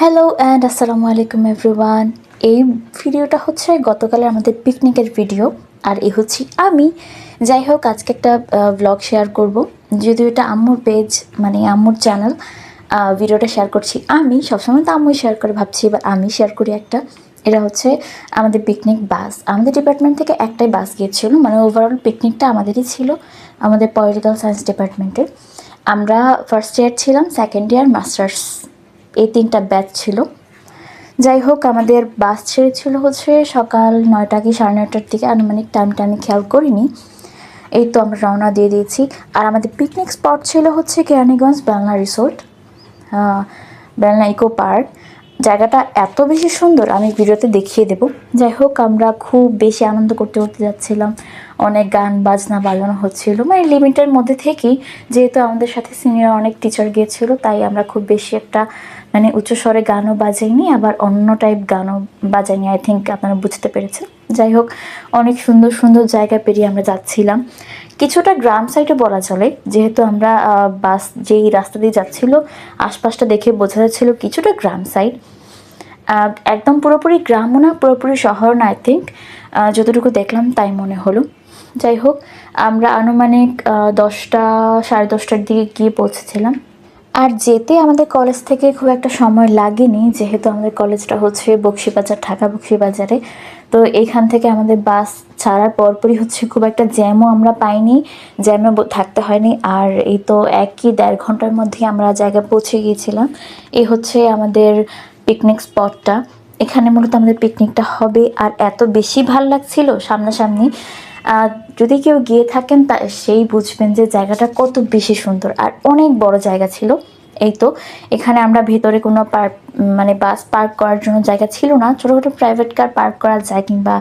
Hello and আসসালামু আলাইকুম everyone এই ভিডিওটা হচ্ছে গতকালে আমাদের পিকনিকের ভিডিও আর এ হচ্ছি আমি। যাই হোক, আজকে একটা ব্লগ শেয়ার করব। যদিও এটা আম্মুর পেজ মানে আম্মুর চ্যানেল ভিডিওটা শেয়ার করছি আমি। সবসময় তো আম্মুই শেয়ার করে, ভাবছি এবার আমি শেয়ার করি একটা। এটা হচ্ছে আমাদের পিকনিক বাস আমাদের ডিপার্টমেন্ট থেকে একটাই বাস গিয়েছিল মানে ওভারঅল পিকনিকটা আমাদেরই ছিল, আমাদের পলিটিক্যাল সায়েন্স ডিপার্টমেন্টের আমরা ফার্স্ট ইয়ার ছিলাম সেকেন্ড ইয়ার মাস্টার্স এই তিনটা ব্যাচ ছিল। যাই হোক, আমাদের বাস ছেড়েছিল হচ্ছে সকাল নয়টা কি সাড়ে নয়টার দিকে। আনুমানিক টাইমটা আমি খেয়াল করিনি। এই তো আমরা রওনা দিয়ে দিয়েছি। আর আমাদের পিকনিক স্পট ছিল হচ্ছে Keraniganj Belna resort Belna eco park জায়গাটা এত বেশি সুন্দর, আমি ভিডিওতে দেখিয়ে দেব। যাই হোক, আমরা খুব বেশি আনন্দ করতে করতে যাচ্ছিলাম। অনেক গান বাজনা বাজানো হচ্ছিল। মানে লিমিটের মধ্যে থেকেই, যেহেতু আমাদের সাথে সিনিয়র অনেক টিচার গিয়েছিল, তাই আমরা খুব বেশি একটা মানে উচ্চস্বরে গানও বাজাইনি আবার অন্য টাইপ গানও বাজাইনি আই থিঙ্ক আপনারা বুঝতে পেরেছেন। যাই হোক, অনেক সুন্দর সুন্দর জায়গা পেরিয়ে আমরা যাচ্ছিলাম। কিছুটা গ্রাম সাইডে বলা চলে, যেহেতু আমরা বাস যেই রাস্তা দিয়ে যাচ্ছিল, আশপাশটা দেখে বোঝা যাচ্ছিল কিছুটা গ্রাম সাইড একদম পুরোপুরি গ্রামও না, পুরোপুরি শহর না আই থিঙ্ক যতটুকু দেখলাম তাই মনে হলো। যাই হোক, আমরা আনুমানিক দশটা, সাড়ে দশটার দিকে গিয়ে পৌঁছেছিলাম। আর যেতে আমাদের কলেজ থেকে খুব একটা সময় লাগেনি, যেহেতু আমাদের কলেজটা হচ্ছে বক্সিবাজার, ঢাকা বক্সিবাজারে। তো এইখান থেকে আমাদের বাস ছাড়ার পরপরই হচ্ছে খুব একটা জ্যামও আমরা পাইনি জ্যামে থাকতে হয়নি। আর এই তো একই দেড় ঘণ্টার মধ্যে আমরা জায়গায় পৌঁছে গিয়েছিলাম। এই হচ্ছে আমাদের পিকনিক স্পটটা এখানে মূলত আমাদের পিকনিকটা হবে। আর এত বেশি ভালো লাগছিল সামনাসামনি যদি কেউ গিয়ে থাকেন, তা সেই বুঝবেন যে জায়গাটা কত বেশি সুন্দর। আর অনেক বড় জায়গা ছিল। এই তো, এখানে আমরা ভেতরে কোনো পার্ক মানে বাস পার্ক করার জন্য জায়গা ছিল না। ছোটোখাটো প্রাইভেট কার পার্ক করা যায় কিংবা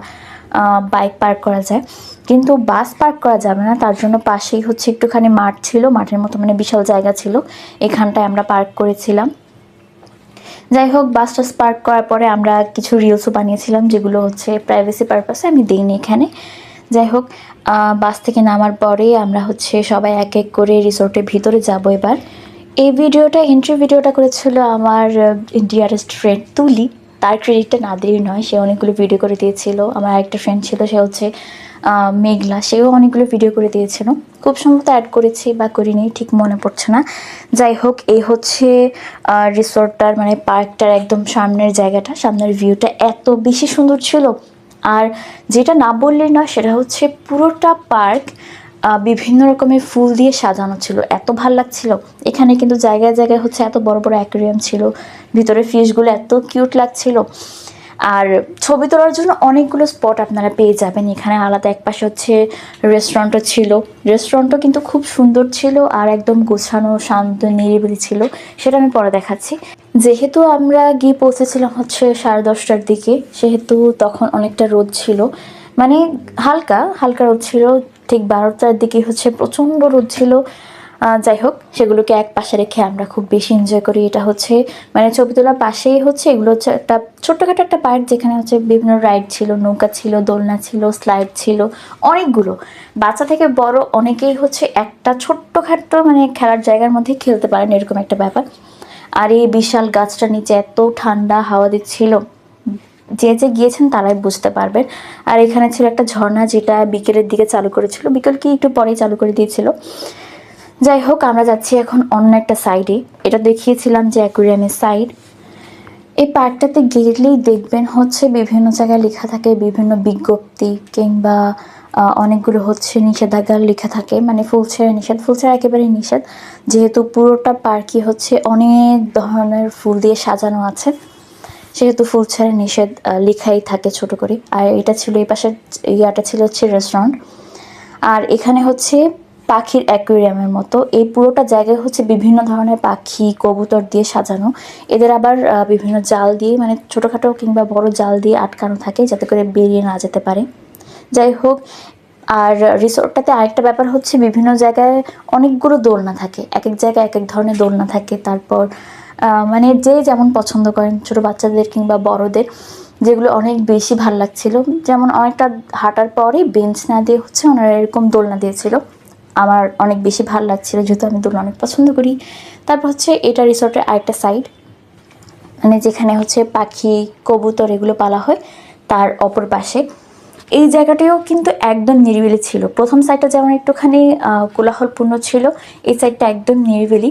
বাইক পার্ক করা যায়। কিন্তু বাস পার্ক করা যাবে না। তার জন্য পাশেই হচ্ছে একটুখানি মাঠ ছিল। মাঠের মতো মানে বিশাল জায়গা ছিল। এখানটায় আমরা পার্ক করেছিলাম। যাই হোক, বাস টাস পার্ক করার পরে আমরা কিছু রিলসও বানিয়েছিলাম, যেগুলো হচ্ছে প্রাইভেসি পারপাসে আমি দিইনি এখানে। যাই হোক বাস থেকে নামার পরে আমরা হচ্ছে সবাই এক এক করে রিসোর্টের ভিতরে যাব এবার। এই ভিডিওটা এন্ট্রি ভিডিওটা করেছিল আমার ডিয়ারেস্ট ফ্রেন্ড তুলি। তার ক্রেডিটটা না দিয়েই নয়, সে অনেকগুলো ভিডিও করে দিয়েছিল। আমার একটা ফ্রেন্ড ছিল, সে হচ্ছে মেঘলা। সেও অনেকগুলো ভিডিও করে দিয়েছিল। খুব সম্ভবত অ্যাড করেছি বা করিনি, ঠিক মনে পড়ছে না। যাই হোক, এই হচ্ছে রিসোর্টটার মানে পার্কটার একদম সামনের জায়গাটা। সামনের ভিউটা এত বেশি সুন্দর ছিল। আর যেটা না বললেই নয়, সেটা হচ্ছে পুরোটা পার্ক বিভিন্ন রকমের ফুল দিয়ে সাজানো ছিল। এত ভালো লাগছিল। এখানে কিন্তু জায়গায় জায়গায় হচ্ছে এত বড় বড় অ্যাকোরিয়াম ছিল। ভিতরে ফিশগুলো এত কিউট লাগছিল। আর ছবি তোলার জন্য অনেকগুলো স্পট আপনারা পেয়ে যাবেন। এখানে আলাদা এক পাশে হচ্ছে রেস্টুরেন্টও ছিল। রেস্টুরেন্টও কিন্তু খুব সুন্দর ছিল আর একদম গোছানো, শান্ত, নিরিবিলি ছিল। সেটা আমি পরে দেখাচ্ছি। যেহেতু আমরা গিয়ে পৌঁছেছিলাম হচ্ছে সাড়ে দশটার দিকে, সেহেতু তখন অনেকটা রোদ ছিল। মানে হালকা হালকা রোদ ছিল। ঠিক বারোটার দিকে হচ্ছে প্রচণ্ড রোদ ছিল। যাই হোক, সেগুলোকে এক পাশে রেখে আমরা খুব বেশি এনজয় করি। এটা হচ্ছে মানে ছবি তোলার পাশেই হচ্ছে, এগুলো হচ্ছে একটা ছোট্টখাটো একটা পার্ক যেখানে হচ্ছে বিভিন্ন রাইড ছিল, নৌকা ছিল, দোলনা ছিল স্লাইড ছিল, অনেকগুলো। বাচ্চা থেকে বড় অনেকেই হচ্ছে একটা ছোট্টখাটো মানে খেলার জায়গার মধ্যে খেলতে পারেন, এরকম একটা ব্যাপার। আর এই বিশাল গাছটার নিচে এত ঠান্ডা হাওয়া দিচ্ছিল, যে যে গিয়েছেন তারাই বুঝতে পারবেন। আর এখানে ছিল একটা ঝর্ণা, যেটা বিকেলের দিকে চালু করেছিল। বিকেল কি একটু পরেই চালু করে দিয়েছিল। যাই হোক, আমরা যাচ্ছি এখন অন্য একটা সাইডে এটা দেখিয়েছিলাম যে অ্যাকুরিয়ামের সাইড এই পার্কটাতে গেলেই দেখবেন হচ্ছে বিভিন্ন জায়গায় লেখা থাকে, বিভিন্ন বিজ্ঞপ্তি কিংবা অনেকগুলো হচ্ছে নিষেধাজ্ঞা লেখা থাকে। মানে ফুল ছেড়ে নিষেধ, ফুল ছেড়ে একেবারেই নিষেধ। যেহেতু পুরোটা পার্কই হচ্ছে অনেক ধরনের ফুল দিয়ে সাজানো আছে, সেহেতু ফুল ছেড়ে নিষেধ লেখাই থাকে ছোট করে। আর এটা ছিল এই পাশের ইয়াটা ছিল হচ্ছে রেস্টুরেন্ট আর এখানে হচ্ছে পাখির অ্যাকুয়ারিয়ামের মতো। এই পুরোটা জায়গায় হচ্ছে বিভিন্ন ধরনের পাখি, কবুতর দিয়ে সাজানো। এদের আবার বিভিন্ন জাল দিয়ে মানে ছোটোখাটো কিংবা বড় জাল দিয়ে আটকানো থাকে যাতে করে বেরিয়ে না যেতে পারে। যাই হোক, আর রিসোর্টটাতে আরেকটা ব্যাপার হচ্ছে বিভিন্ন জায়গায় অনেকগুলো দোলনা থাকে। এক এক জায়গায় এক এক ধরনের দোলনা থাকে। তারপর মানে যে যেমন পছন্দ করেন, ছোট বাচ্চাদের কিংবা বড়দের, যেগুলো অনেক বেশি ভালো লাগছিল। যেমন অনেকটা হাঁটার পরে বেঞ্চ না দিয়ে হচ্ছে ওনারা এরকম দোলনা দিয়েছিল। আমার অনেক বেশি ভালো লাগছিল, যেহেতু আমি দোলনা অনেক পছন্দ করি। তারপর হচ্ছে এটা রিসোর্টের আরেকটা সাইড মানে যেখানে হচ্ছে পাখি, কবুতর এগুলো পালা হয় তার অপর পাশে। এই জায়গাটিও কিন্তু একদম নিরিবিলি ছিল। প্রথম সাইডটা যেমন একটুখানি কোলাহলপূর্ণ ছিল, এই সাইডটা একদম নিরিবিলি।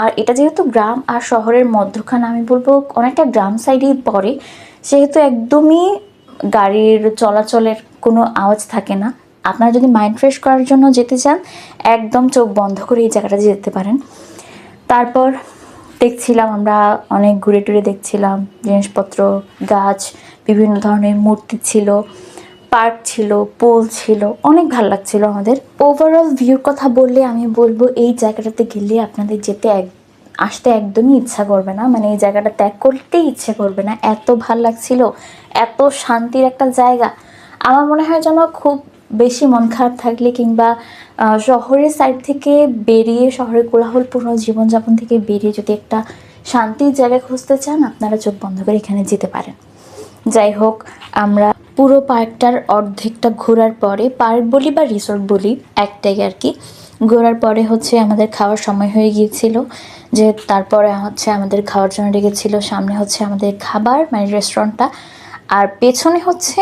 আর এটা যেহেতু গ্রাম আর শহরের মধ্যখানে, আমি বলব অনেকটা গ্রাম সাইডেই পড়ে, সেহেতু একদমই গাড়ির চলাচলের কোনো আওয়াজ থাকে না। আপনারা যদি মাইন্ড ফ্রেশ করার জন্য যেতে চান, একদম চোখ বন্ধ করে এই জায়গাটা যেতে পারেন। তারপর দেখছিলাম আমরা অনেক ঘুরে টুরে দেখছিলাম, জিনিসপত্র, গাছ, বিভিন্ন ধরনের মূর্তি ছিল, পার্ক ছিল, পুল ছিল, অনেক ভালো লাগছিল আমাদের। ওভারঅল ভিউর কথা বললে আমি বলব, এই জায়গাটাতে গেলে আপনাদের যেতে এক, আসতে একদমই ইচ্ছা করবে না। মানে এই জায়গাটা ত্যাগ করতেই ইচ্ছে করবে না। এত ভালো লাগছিল, এত শান্তির একটা জায়গা। আমার মনে হয় যেন খুব বেশি মন খারাপ থাকলে কিংবা শহরের সাইড থেকে বেরিয়ে, শহরের কোলাহলপূর্ণ জীবনযাপন থেকে বেরিয়ে যদি একটা শান্তির জায়গা খুঁজতে চান, আপনারা চোখ বন্ধ করে এখানে যেতে পারেন। যাই হোক, আমরা পুরো পার্কটার অর্ধেকটা ঘোরার পরে, পার্ক বলি বা রিসোর্ট বলি, একটাই আর কি। ঘোরার পরে হচ্ছে আমাদের খাওয়ার সময় হয়ে গিয়েছিল, যে তারপরে হচ্ছে আমাদের খাওয়ার জন্য ডেকেছিল সামনে হচ্ছে আমাদের খাবার মানে রেস্টুরেন্টটা আর পেছনে হচ্ছে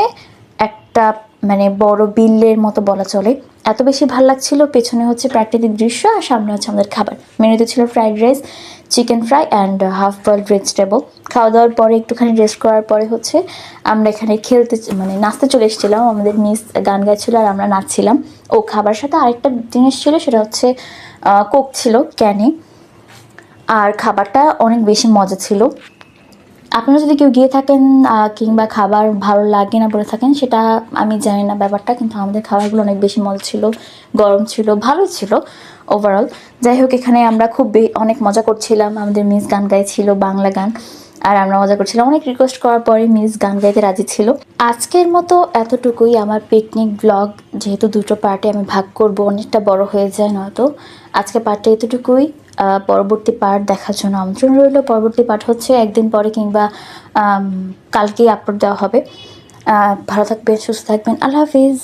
একটা মানে বড় বিল্লের মতো বলা চলে। এত বেশি ভালো লাগছিল, পেছনে হচ্ছে প্রাকৃতিক দৃশ্য আর সামনে হচ্ছে আমাদের খাবার। মেনুতে ছিল fried rice, chicken fry and half boiled vegetable খাওয়া দাওয়ার পরে একটুখানি রেস্ট করার পরে হচ্ছে আমরা এখানে খেলতে মানে নাচতে চলে এসেছিলাম। আমাদের মিস গান গাইছিল আর আমরা নাচছিলাম। ও খাবার সাথে আরেকটা জিনিস ছিল, সেটা হচ্ছে কোক ছিল ক্যানে আর খাবারটা অনেক বেশি মজা ছিল। আপনারা যদি কেউ গিয়ে থাকেন কিংবা খাবার ভালো লাগে না বলে থাকেন, সেটা আমি জানি না ব্যাপারটা, কিন্তু আমাদের খাবারগুলো অনেক বেশি মল ছিল, গরম ছিল ভালো ছিল ওভারঅল যাই হোক, এখানে আমরা খুব অনেক মজা করছিলাম। আমাদের মিস গান গাইছিল, বাংলা গান। আর আমরা মজা করছিলাম। অনেক রিকোয়েস্ট করার পরে মিস গান গাইতে রাজি ছিল। আজকের মতো এতটুকুই আমার পিকনিক ব্লগ যেহেতু দুটো পার্টে আমি ভাগ করব, অনেকটা বড় হয়ে যায় নয়তো। আজকে পার্টে এতটুকুই। পরবর্তী পার্ট দেখার জন্য আমন্ত্রণ রইল। পরবর্তী পার্ট হচ্ছে একদিন পরে কিংবা কালকেই আপলোড দেওয়া হবে। ভালো থাকবেন, সুস্থ থাকবেন। আল্লাহ হাফিজ।